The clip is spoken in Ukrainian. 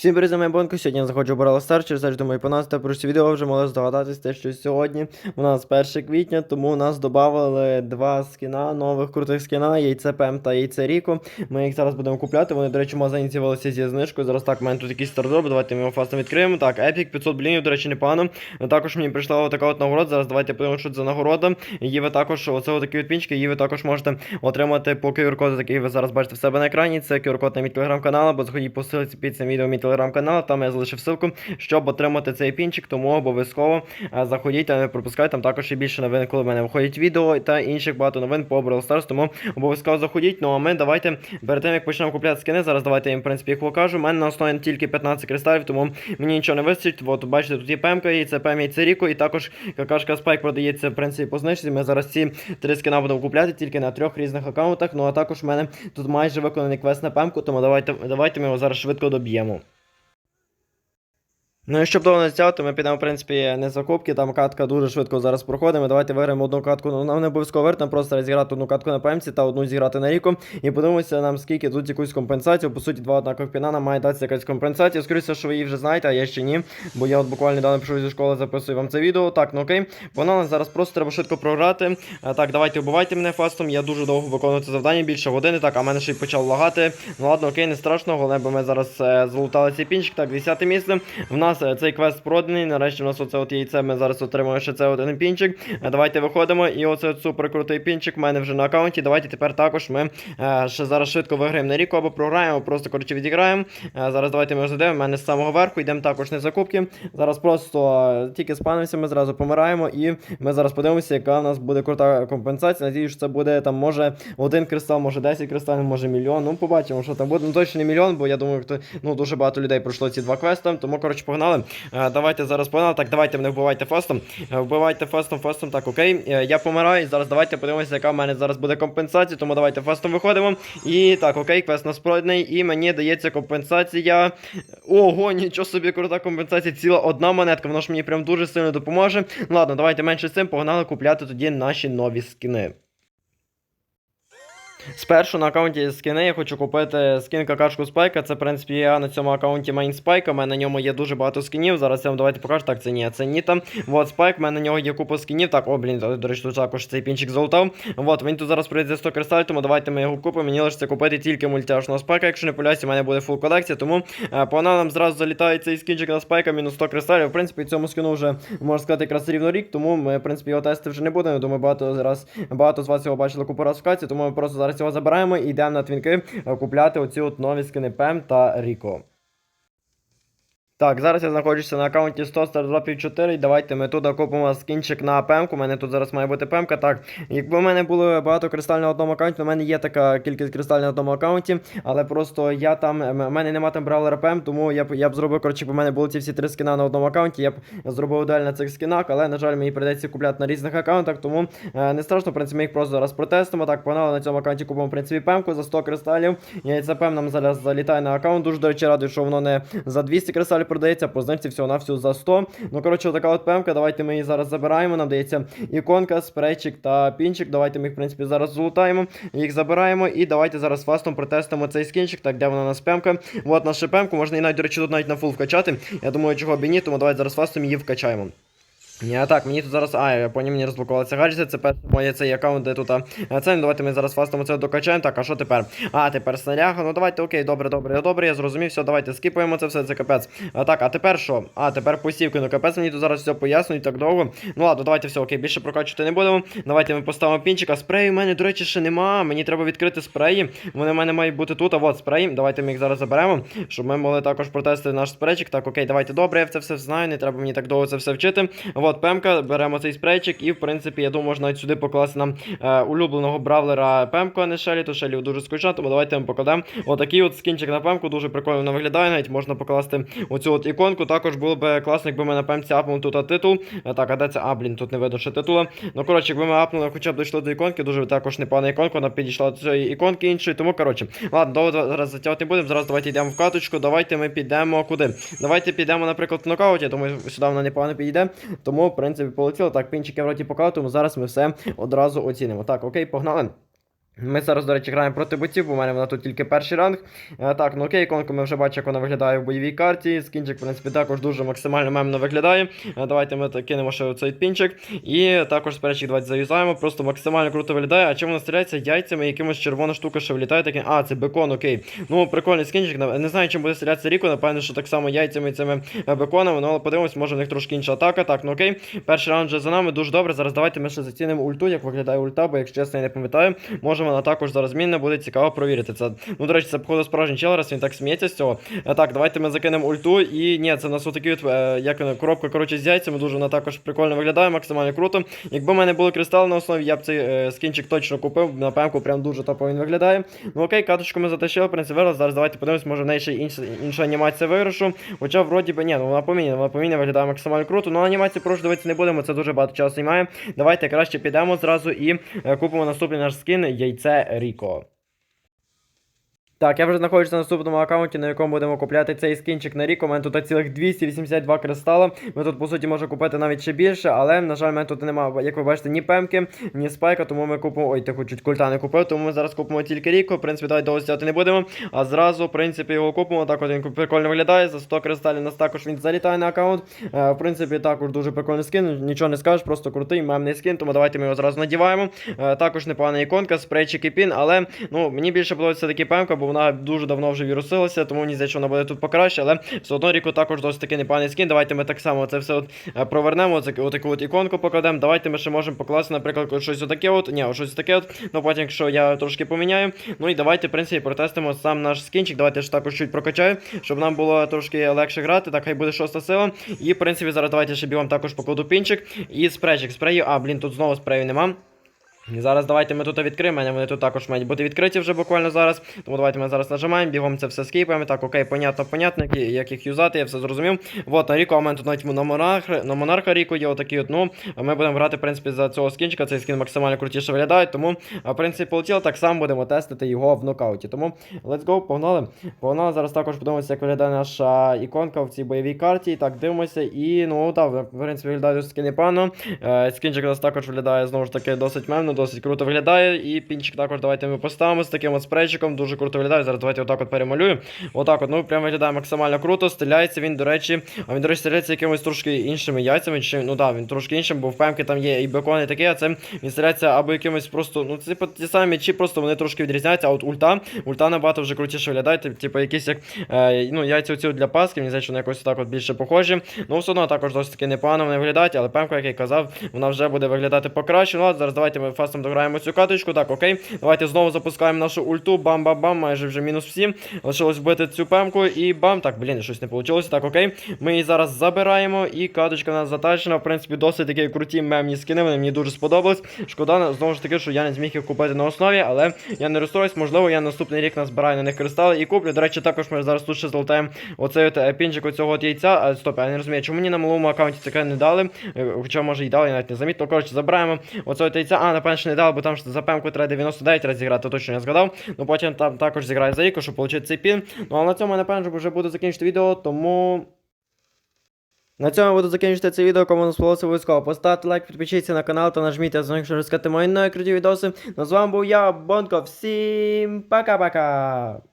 Всім привіт, вами Бонко. Сьогодні я заходжу в Brawl Stars, через що думаю, по нас та про відео вже могли здогадатись те, що сьогодні у нас 1 квітня, тому у нас додали два скіна, нових крутих скіна, яйце Пем та яйце Ріко. Ми їх зараз будемо купляти. Вони, до речі, в магазині зі знижкою. Зараз так, у мене тут якийсь стардроп, давайте ми його фастом відкриємо. Так, Епік 500 блінів, до речі, непогано. Також мені прийшла така от нагорода. Зараз давайте подивимося, що це нагорода. Її ви також, оце отакі от пінчики, її ви також можете отримати по QR-коду, який ви зараз бачите в себе на екрані. Це QR-код на мій телеграм-канал, або заходіть по ссылці під цим відео в мій телеграм-канал. Там я залишив ссылку, щоб отримати цей пінчик, тому обов'язково е, заходіть та не пропускайте. Там також є більше новин, коли в мене виходять відео та інших багато новин по Brawl Stars, тому обов'язково заходіть. Ну а ми давайте перед тим як почнемо купляти скини. Зараз давайте я їм в принципі їх покажу. У мене на основі тільки 15 кристалів, тому мені нічого не вистачить. От бачите, тут є пемка, і це пем, і це ріко, і також какашка спайк продається в принципі по знижці. Ми зараз ці три скина будемо купляти тільки на трьох різних аккаунтах. Ну а також в мене тут майже виконаний квест на пемку, тому давайте, давайте ми його зараз швидко доб'ємо. Ну і щоб довго не стягати, ми підемо, в принципі, не закупки, там катка дуже швидко зараз проходимо. Давайте виграємо одну катку, ну нам не обов'язково виграти, нам просто зіграти одну катку на пемці та одну зіграти на ріку. І подивимося нам, скільки тут якусь компенсацію. По суті, два однакових піна нам має датися якась компенсація. Скоріше, що ви її вже знаєте, а я ще ні. Бо я от буквально недавно пішов зі школи, записую вам це відео. Так, ну окей. Вона зараз просто треба швидко програти. Так, давайте вбивайте мене фастом. Я дуже довго виконую це завдання, більше години. Так, а мене ще й почав лагати. Ну ладно, окей, не страшно, головне, бо ми зараз е, залутали цей пінчик. Так, 10 місце. В нас е, цей квест проданий. Нарешті в нас оце от яйце. Ми зараз отримуємо ще це один пінчик. Е, Давайте виходимо. І оце супер крутий пінчик. в мене вже на аккаунті. Давайте тепер також ми е, ще зараз швидко виграємо на ріку або програємо, просто коротше відіграємо. Зараз давайте ми зайдемо. У мене з самого верху йдемо також не закупки. Зараз просто тільки спанимося, ми зразу помираємо. І ми зараз подивимося, яка в нас буде крута компенсація. Надіюсь, що це буде там може один кристал, може 10 кристалів, може мільйон. Ну, побачимо, що там буде. Ну точно не мільйон, бо я думаю, хто ну дуже багато людей пройшло ці два квести. Тому коротше погнали. Е, Давайте зараз погнали. Так, давайте мене вбивайте фастом. Е, Вбивайте фастом, фастом. Так, окей. Е, Я помираю. І зараз давайте подивимося, яка в мене зараз буде компенсація. Тому давайте фастом виходимо. І так, окей, квест нас пройдений. І мені дається компенсація. Ого, нічого собі крута компенсація. Ціла одна монетка. Воно ж мені прям дуже сильно допоможе. Ладно, давайте менше з цим погнали купляти тоді наші нові скини. Спершу на аккаунті скини я хочу купити скін какашку спайка. Це, в принципі, я на цьому аккаунті мейн спайка. У мене на ньому є дуже багато скінів. Зараз я вам давайте покажу. Так, це ні, це Ніта. Вот спайк, у мене на нього є купа скінів. Так, о, блін, до речі, тут також цей пінчик золотав. Вот, він тут зараз прийде 100 кристалів, тому давайте ми його купимо. Мені лише купити тільки мультяшного спайка. Якщо не полясі, у мене буде фул колекція. Тому е, по нам зразу залітає цей скінчик на спайка, мінус 100 кристалів. В принципі, цьому скину вже можна сказати якраз рівно рік, тому ми, в принципі, його тести вже не будемо. Думаю, багато зараз багато з вас його бачили купу раз в каці, тому ми просто зараз його забираємо і йдемо на твінки е, купляти оці от нові скини Пем та Ріко. Так, зараз я знаходжуся на аккаунті 100 стардропів 4. І давайте ми тут купимо скінчик на пемку. У мене тут зараз має бути пемка. Так, якби в мене було багато кристалів на одному аккаунті, у мене є така кількість кристалів на одному аккаунті, але просто я там, в мене немає там бравлера пем, тому я б я б зробив, коротше, в мене були ці всі три скіна на одному аккаунті, я б зробив дуель на цих скінах, але, на жаль, мені прийдеться купляти на різних аккаунтах, тому е, не страшно, в принципі, ми їх просто зараз протестимо. Так, погнали на цьому аккаунті купимо, в принципі, пемку за 100 кристалів. Яйце пем нам зараз залітає на аккаунт. Дуже, до речі, радий, що воно не за 200 кристалів продається, по знижці всього на всього за 100. Ну, коротше, така от пемка. Давайте ми її зараз забираємо. Нам дається іконка, спрейчик та пінчик. Давайте ми їх, в принципі, зараз золотаємо. Їх забираємо. І давайте зараз фастом протестимо цей скінчик. Так, де вона у нас пемка? От наша пемка. Можна її навіть, до речі, тут навіть на фул вкачати. Я думаю, чого б і ні, тому давайте зараз фастом її вкачаємо. А так, мені тут зараз. А, я поняв, мені розблокувалися гаджети. Це перше моє цей аккаунт, де тут. А, це, ну, давайте ми зараз фастом це докачаємо. Так, а що тепер? А, тепер снаряга. Ну давайте, окей, добре, добре, добре, я зрозумів, все, давайте скіпаємо це все, це капець. А так, а тепер що? А, тепер посівки. Ну капець мені тут зараз все пояснюють так довго. Ну ладно, давайте все, окей, більше прокачувати не будемо. Давайте ми поставимо пінчик. А спреї в мене, до речі, ще нема. Мені треба відкрити спреї. Вони в мене мають бути тут. А от спреї. Давайте ми їх зараз заберемо, щоб ми могли також протестити наш спрейчик. Так, окей, давайте добре, я це все знаю. Не треба мені так довго це все вчити. От, пемка, беремо цей спрейчик, і в принципі, я думаю, можна сюди покласти нам е, улюбленого бравлера пемку, а не Шелі, то Шелі дуже скучно, тому давайте ми покладемо. Отакий от скінчик на пемку, дуже прикольно виглядає. Навіть можна покласти оцю от іконку. Також було б класно, якби ми на пемці апнули тут титул. Е, Так, а де це? А, блін, тут не видно ще титула. Ну, коротше, якби ми апнули, хоча б дійшли до іконки, дуже також непогана іконка, вона підійшла до цієї іконки іншої. Тому, коротше, ладно, довго зараз затягувати не будемо. Зараз давайте йдемо в каточку. Давайте ми підемо куди? Давайте підемо, наприклад, в нокаут. Я думаю, сюди вона непогано підійде. Тому, в принципі, полетіло. Так, пінчики вроді показуємо. Зараз ми все одразу оцінимо. Так, окей, погнали. Ми зараз, до речі, граємо проти ботів, бо у мене вона тут тільки перший ранг. Е, так, ну окей, іконку ми вже бачимо, як вона виглядає в бойовій карті. Скінчик, в принципі, також дуже максимально мемно виглядає. Е, давайте ми кинемо ще цей пінчик. І також сперечик давайте заюзаємо. Просто максимально круто виглядає. А чим вона стріляється яйцями, якимось червона штука, що влітає таке. А, це бекон, окей. Ну, прикольний скінчик. Не знаю, чим буде стрілятися Ріко. Напевно, що так само яйцями і цими е, беконами. Ну, але подивимось, може в них трошки інша атака. Так, ну окей. Перший раунд вже за нами, дуже добре. Зараз давайте ми ще зацінимо ульту, як виглядає ульта, бо якщо чесно, я не пам'ятаю, може вона також зараз змінна, буде цікаво провірити це. Ну, до речі, це походу справжній чел, раз він так сміється з цього. Е, Так, давайте ми закинемо ульту. І ні, це в нас отакі от, е, як коробка коротше, з яйцями, дуже вона також прикольно виглядає, максимально круто. Якби в мене були кристали на основі, я б цей е, скінчик точно купив. На пемку прям дуже топово він виглядає. Ну окей, каточку ми затащили, в принципі, вираз. Зараз давайте подивимось, може в неї ще інша, інша анімація виграшу. Хоча вроді би ні, ну вона поміняна, вона поміняна, виглядає максимально круто. Ну анімацію прошу дивитися не будемо, це дуже багато часу займає. Давайте краще підемо зразу і купимо наступний наш скін яйце Ріко. Так, я вже знаходжуся на наступному аккаунті, на якому будемо купляти цей скінчик на рік. У мене тут цілих 282 кристала. Ми тут, по суті, можемо купити навіть ще більше, але, на жаль, в мене тут немає, як ви бачите, ні пемки, ні спайка, тому ми купимо. Ой, ти чуть культа не купив, тому ми зараз купимо тільки ріко. В принципі, давайте довго стяти не будемо. А зразу, в принципі, його купимо. Так от він прикольно виглядає. За 100 кристалів нас також він залітає на аккаунт. Е, в принципі, також дуже прикольний скін. Нічого не скажеш, просто крутий, мемний скін, тому давайте ми його зразу надіваємо. Е, також непогана іконка, спрейчик і пін, але ну, мені більше подобається таки пемка, бо вона дуже давно вже вірусилася, тому мені здається, що вона буде тут покраще, але все одно ріку також досить таки непоганий скін. Давайте ми так само це все от е, провернемо. Отаку от іконку покладемо. Давайте ми ще можемо покласти, наприклад, щось отаке от. Ні, щось таке от. Ну потім, якщо я трошки поміняю. Ну і давайте, в принципі, протестимо сам наш скінчик. Давайте ж також чуть прокачаю, щоб нам було трошки легше грати. Так, хай буде шоста сила. І, в принципі, зараз давайте ще бігом також покладу пінчик. І спрейчик. Спрею. А, блін, тут знову спрею нема. І зараз давайте ми тут відкриємо, вони тут також мають бути відкриті вже буквально зараз. Тому давайте ми зараз нажимаємо, бігом це все скіпаємо. Так, окей, понятно, понятно, як їх юзати, я все зрозумів. Вот, на Ріко, а у мене тут навіть на монарха, на монарха Ріко є отакі от, ну, ми будемо грати, в принципі, за цього скінчика, цей скін максимально крутіше виглядає, тому, в принципі, полетіло, так само будемо тестити його в нокауті. Тому, let's go, погнали. Погнали, зараз також подивимося, як виглядає наша іконка в цій бойовій карті. Так, дивимося, і, ну, так, в принципі, виглядає досить непогано. Е, скінчик у нас також виглядає, знову ж таки, досить мемно, досить круто виглядає. І пінчик також давайте ми поставимо з таким от спрейчиком, дуже круто виглядає. Зараз давайте отак от перемалюю. Отак от, ну, прям виглядає максимально круто. Стріляється він, до речі, а він, до речі, стріляється якимось трошки іншими яйцями. Чи, ну так, він трошки іншим, бо в пемки там є і бекон, і таке, а це він стріляється або якимось просто, ну, це типу, ті самі м'ячі, просто вони трошки відрізняються, а от ульта, ульта набагато вже крутіше виглядає, типу якісь як, е, ну, яйця оці для паски, мені здається, вони якось так от більше похожі. Ну, все одно також досить таки непогано вони виглядають, але пемка, як я казав, вона вже буде виглядати покраще. Ну, ладно, зараз давайте ми фастом дограємо цю каточку. Так, окей. Давайте знову запускаємо нашу ульту. Бам-бам-бам, майже вже мінус всі. Лишилось вбити цю пемку і бам. Так, блін, щось не вийшло. Так, окей. Ми її зараз забираємо, і каточка у нас затачена. В принципі, досить такі круті мемні скини. Вони мені дуже сподобались. Шкода, знову ж таки, що я не зміг їх купити на основі, але я не розстроюсь. Можливо, я наступний рік назбираю на них кристали і куплю. До речі, також ми зараз тут ще золотаємо оцей е, пінчик оцього от яйця. А, стоп, я не розумію, чому мені на малому аккаунті таке не дали. Е, Хоча, може, і дали, я навіть не замітив. Коротше, забираємо оце от яйця. А, напевно, ще не дав, бо там за пемку треба 99 разів точно я згадав. Ну потім там також зіграю за іку, щоб отримати цей пін. Ну а на цьому, напевно, вже буду закінчити відео, тому. На цьому буду закінчити це відео, кому не сподобалося обов'язково. Поставте лайк, підпишіться на канал та нажміть на дзвоник, щоб розкати мої нові круті відоси. Ну з вами був я, Бонко. Всім пока-пока!